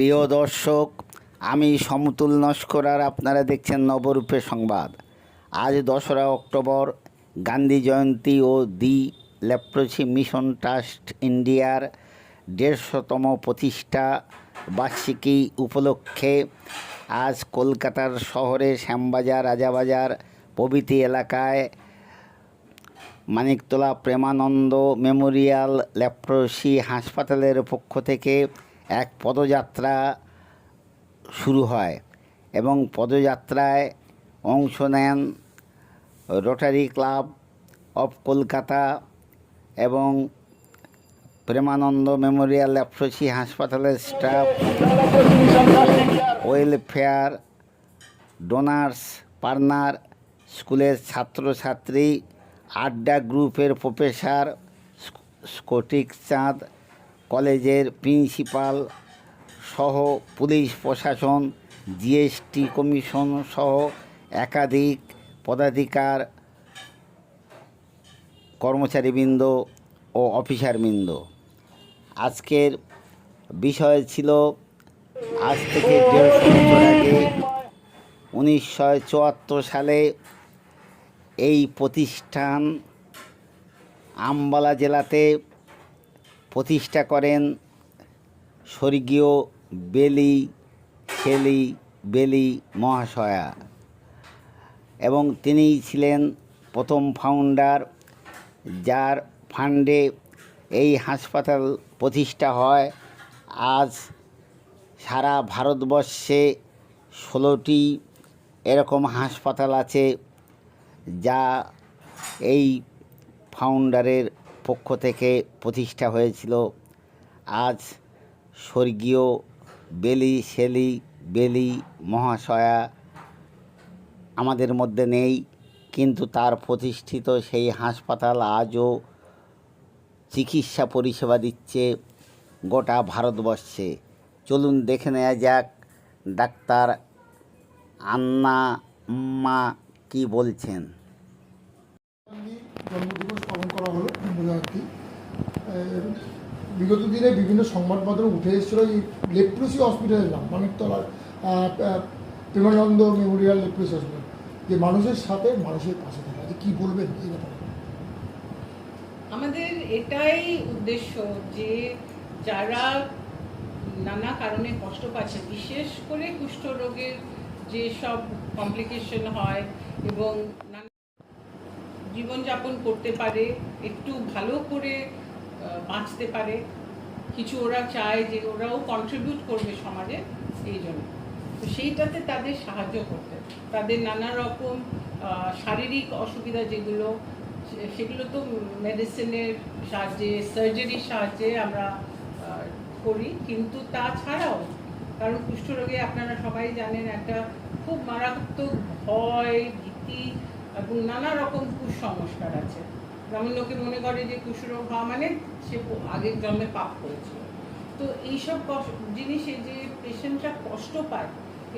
প্রিয় দর্শক, আমি সমতুল নস্কর আর আপনারা দেখছেন নবরূপে সংবাদ। আজ দোসরা অক্টোবর, গান্ধী জয়ন্তী ও দি লেপ্রোসি মিশন ট্রাস্ট ইন্ডিয়ার দেড়শোতম প্রতিষ্ঠা বার্ষিকী উপলক্ষে আজ কলকাতার শহরে শ্যামবাজার, রাজাবাজার প্রভৃতি এলাকায় মানিকতলা প্রেমানন্দ মেমোরিয়াল ল্যাপ্রসি হাসপাতালের পক্ষ থেকে এক পদযাত্রা শুরু হয় এবং পদযাত্রায় অংশ নেন রোটারি ক্লাব অফ কলকাতা এবং প্রেমানন্দ মেমোরিয়াল ল্যাপ্রসি হাসপাতালের স্টাফ, ওয়েলফেয়ার ডোনার্স পার্নার, স্কুলের ছাত্রছাত্রী, আড্ডা গ্রুপের প্রফেসর স্কটিক চাঁদ কলেজের প্রিন্সিপাল সহ পুলিশ প্রশাসন, জিএসটি কমিশন সহ একাধিক পদাধিকার কর্মচারীবৃন্দ ও অফিসারবৃন্দ। আজকের বিষয় ছিল আজ থেকে দেড়শো বছর আগে উনিশশো চুয়াত্তর সালে এই প্রতিষ্ঠান আম্বালা জেলাতে প্রতিষ্ঠা করেন স্বর্গীয় বেলি ছেলি বেলি মহাশয়া। এবং তিনিই ছিলেন প্রথম ফাউন্ডার যার ফান্ডে এই হাসপাতাল প্রতিষ্ঠা হয়। আজ সারা ভারতবর্ষে ষোলোটি এরকম হাসপাতাল আছে যা এই ফাউন্ডারের পক্ষ থেকে প্রতিষ্ঠা হয়েছিল। আজ স্বর্গীয় বেলি, শেলি, বেলি, মহাশয়া আমাদের মধ্যে নেই, কিন্তু তার প্রতিষ্ঠিত সেই হাসপাতাল আজও চিকিৎসা পরিষেবা দিচ্ছে গোটা ভারতবর্ষে। চলুন দেখে নেওয়া যাক, ডাক্তার আন্না মা কি বলছেন গান্ধী জন্মদিবস পালন করা জয়ন্তী বিগত দিনে বিভিন্ন সংবাদ উঠে এসেছিল এই লেপ্রোসি হসপিটালের নাম, মানিকতলার প্রেমানন্দ মেমোরিয়াল লেপ্রসি হসপিটাল, যে মানুষের সাথে মানুষের পাশে থাকা। যে কী বলবেন এই ব্যাপারে? আমাদের এটাই উদ্দেশ্য যে যারা নানা কারণে কষ্ট পাচ্ছে, বিশেষ করে কুষ্ঠরোগের যে সব কমপ্লিকেশন হয় এবং জীবনযাপন করতে পারে, একটু ভালো করে বাঁচতে পারে, কিছু ওরা চায় যে ওরাও কন্ট্রিবিউট করবে সমাজে এই জন্য। তো সেইটাতে তাদের সাহায্য করতে তাদের নানা রকম শারীরিক অসুবিধা যেগুলো সেগুলো তো মেডিসিনের সাহায্যে সার্জারির সাহায্যে আমরা করি। কিন্তু তাছাড়াও, কারণ কুষ্ঠরোগে আপনারা সবাই জানেন, একটা খুব মারাত্মক ভয়, ভীতি এবং নানা রকম কুসংস্কার আছে। যেমন লোকে মনে করে যে কুষ্ঠরোগ হওয়া মানে সে আগের জন্মে পাপ করেছিল। তো এইসব জিনিসে যে পেশেন্টরা কষ্ট পায়,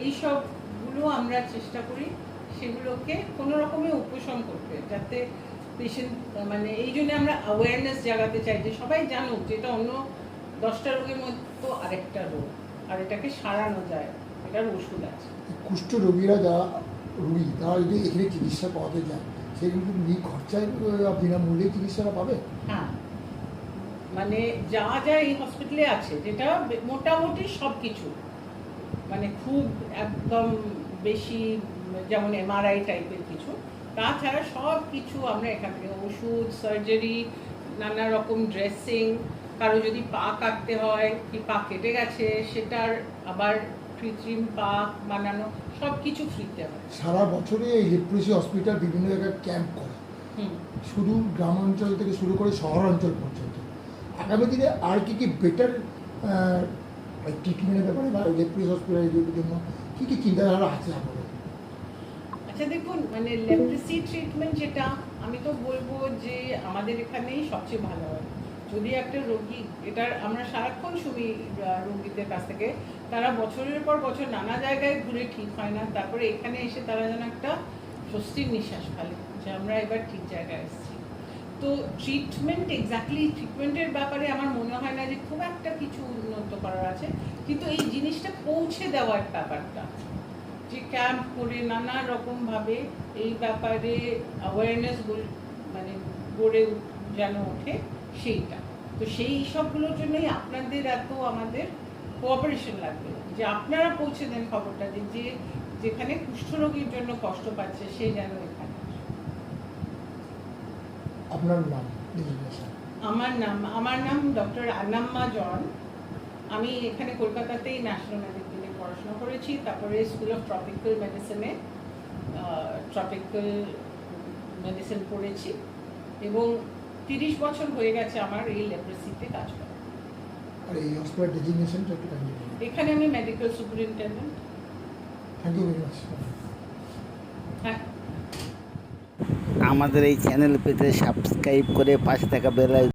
এইসবগুলো আমরা চেষ্টা করি সেগুলোকে কোনো রকমে উপশম করতে, যাতে পেশেন্ট মানে এই জন্য আমরা অ্যাওয়ারনেস জাগাতে চাই যে সবাই জানুক যে এটা অন্য দশটা রোগের মতো আরেকটা রোগ, আর এটাকে সারানো যায়, এটার ওষুধ আছে। কুষ্ঠ রোগীরা যারা রুগী তারা যদি এখানে চিকিৎসা পাওয়াতে যায়, সে কিন্তু নি খরচায় বিনামূল্যে চিকিৎসাটা পাবে? হ্যাঁ মানে যা যা এই হসপিটালে আছে, যেটা মোটামুটি সব কিছু মানে খুব একদম বেশি, যেমন এমআরআই টাইপের কিছু। তাছাড়া সব কিছু আমরা এখান থেকে ওষুধ সার্জারি নানা রকম ড্রেসিং কারও যদি পা কাটতে হয়, কি পা কেটে গেছে, সেটার আবার কৃত্রিম বানানো সব কিছু ফ্রিতে হয়। সারা বছরে এই লেপ্রসি হসপিটাল বিভিন্ন জায়গায় ক্যাম্প করে। শুধু গ্রাম অঞ্চল থেকে শুরু করে শহর অঞ্চল পর্যন্ত। আগামী দিনে আর কি কি বেটার ট্রিটমেন্টের ব্যাপারে বা লেপ্রসি হসপিটালের জন্য কী কী চিন্তাধারা আছে আপনাদের? আচ্ছা দেখুন মানে লেপ্রেসি ট্রিটমেন্ট যেটা আমি তো বলব যে আমাদের এখানেই সবচেয়ে ভালো হয়। যদি একটা রোগী, এটার আমরা সারাক্ষণ শুনি রোগীদের কাছ থেকে, তারা বছরের পর বছর নানা জায়গায় ঘুরে ঠিক হয় না, তারপরে এখানে এসে তারা যেন একটা স্বস্তির নিঃশ্বাস ফেলে যে আমরা এবার ঠিক জায়গায় এসেছি। তো ট্রিটমেন্ট এক্স্যাক্টলি ট্রিটমেন্টের ব্যাপারে আমার মনে হয় না যে খুব একটা কিছু উন্নত করার আছে, কিন্তু এই জিনিসটা পৌঁছে দেওয়ার ব্যাপারটা, যে ক্যাম্প করে নানা রকমভাবে এই ব্যাপারে অ্যাওয়ারনেস মানে গড়ে যেন ওঠে। সেইটা। তো সেই সবগুলোর জন্যই আপনাদের এত আমাদের কোঅপারেশন লাগবে। যে আপনারা পৌঁছে দেন খবরটা যে যে যেখানে কুষ্ঠরোগীর জন্য কষ্ট পাচ্ছে সে যেন এখানে আপনার নাম আমার নাম আমার নাম ডক্টর আনাম্মা জন আমি এখানে কলকাতাতেই ন্যাশনাল মেডিকেলে পড়াশোনা করেছি। তারপরে স্কুল অফ ট্রপিক্যাল মেডিসিনে ট্রপিক্যাল মেডিসিন পড়েছি। এবং তিরিশ বছর হয়ে গেছে আমার এই লেপ্রেসিতে কাজ করা। আর এই হসপিটাল ডেজিগনেশনটা একটু এখানে আমি medical superintendent thank you very much হ্যাঁ। আমাদের এই চ্যানেল পেতে সাবস্ক্রাইব করে পাশে থাকা বেল